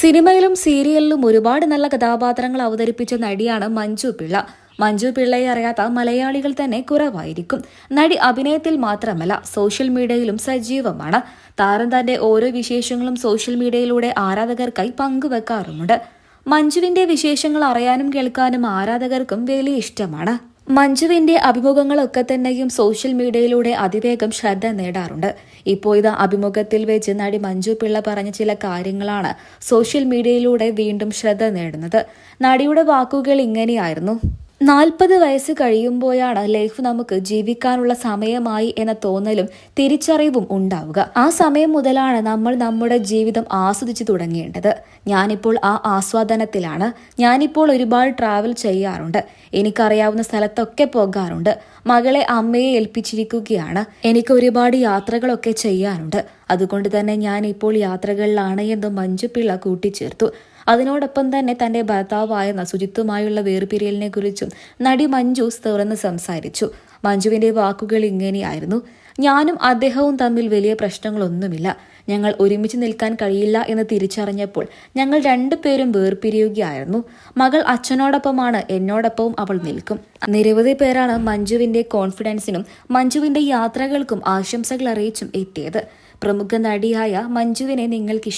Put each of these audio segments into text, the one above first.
സിനിമയിലും സീരിയലിലും ഒരുപാട് നല്ല കഥാപാത്രങ്ങൾ അവതരിപ്പിച്ച നടിയാണ് മഞ്ജു പിള്ള. മഞ്ജു പിള്ളയെ അറിയാത്ത മലയാളികൾ തന്നെ കുറവായിരിക്കും. നടി അഭിനയത്തിൽ മാത്രമല്ല സോഷ്യൽ മീഡിയയിലും സജീവമാണ്. താരം തന്റെ ഓരോ വിശേഷങ്ങളും സോഷ്യൽ മീഡിയയിലൂടെ ആരാധകർക്കായി പങ്കുവെക്കാറുമുണ്ട്. മഞ്ജുവിന്റെ വിശേഷങ്ങൾ അറിയാനും കേൾക്കാനും ആരാധകർക്കും വലിയ ഇഷ്ടമാണ്. മഞ്ജുവിന്റെ അഭിമുഖങ്ങളൊക്കെ തന്നെയും സോഷ്യൽ മീഡിയയിലൂടെ അതിവേഗം ശ്രദ്ധ നേടാറുണ്ട്. ഇപ്പോൾ ഇത് അഭിമുഖത്തിൽ വെച്ച് നടി മഞ്ജു പിള്ള പറഞ്ഞ ചില കാര്യങ്ങളാണ് സോഷ്യൽ മീഡിയയിലൂടെ വീണ്ടും ശ്രദ്ധ നേടുന്നത്. നടിയുടെ വാക്കുകൾ ഇങ്ങനെയായിരുന്നു. നാൽപ്പത് വയസ്സ് കഴിയുമ്പോഴാണ് ലൈഫ് നമുക്ക് ജീവിക്കാനുള്ള സമയമായി എന്ന തോന്നലും തിരിച്ചറിവും ഉണ്ടാവുക. ആ സമയം മുതലാണ് നമ്മൾ നമ്മുടെ ജീവിതം ആസ്വദിച്ചു തുടങ്ങേണ്ടത്. ഞാനിപ്പോൾ ആ ആസ്വാദനത്തിലാണ്. ഞാനിപ്പോൾ ഒരുപാട് ട്രാവൽ ചെയ്യാറുണ്ട്. എനിക്കറിയാവുന്ന സ്ഥലത്തൊക്കെ പോകാറുണ്ട്. മകളെ അമ്മയെ ഏൽപ്പിച്ചിരിക്കുകയാണ്. എനിക്ക് ഒരുപാട് യാത്രകളൊക്കെ ചെയ്യാറുണ്ട് അതുകൊണ്ട് തന്നെ ഞാൻ ഇപ്പോൾ യാത്രകളിലാണ് എന്ന് മഞ്ജു പിള്ള കൂട്ടിച്ചേർത്തു. അതിനോടൊപ്പം തന്നെ തന്റെ ഭർത്താവായ സുജിത്തുമായുള്ള വേർപിരിയലിനെ കുറിച്ചും നടി മഞ്ജു തുറന്ന് സംസാരിച്ചു. മഞ്ജുവിന്റെ വാക്കുകൾ ഇങ്ങനെയായിരുന്നു. ഞാനും അദ്ദേഹവും തമ്മിൽ വലിയ പ്രശ്നങ്ങളൊന്നുമില്ല. ഞങ്ങൾ ഒരുമിച്ച് നിൽക്കാൻ കഴിയില്ല എന്ന് തിരിച്ചറിഞ്ഞപ്പോൾ ഞങ്ങൾ രണ്ടുപേരും വേർപിരിയുകയായിരുന്നു. മകൾ അച്ഛനോടൊപ്പമാണ് എന്നോടൊപ്പവും അവൾ നിൽക്കും. നിരവധി പേരാണ് മഞ്ജുവിന്റെ കോൺഫിഡൻസിനും മഞ്ജുവിന്റെ യാത്രകൾക്കും ആശംസകൾ അറിയിച്ചും എത്തിയത്. പ്രമുഖ നടിയായ മഞ്ജുവിനെ നിങ്ങൾക്ക്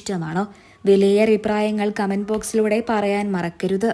ഇഷ്ടമാണോ വലിയ അഭിപ്രായങ്ങൾ കമന്റ് ബോക്സിലൂടെ പറയാൻ മറക്കരുത്.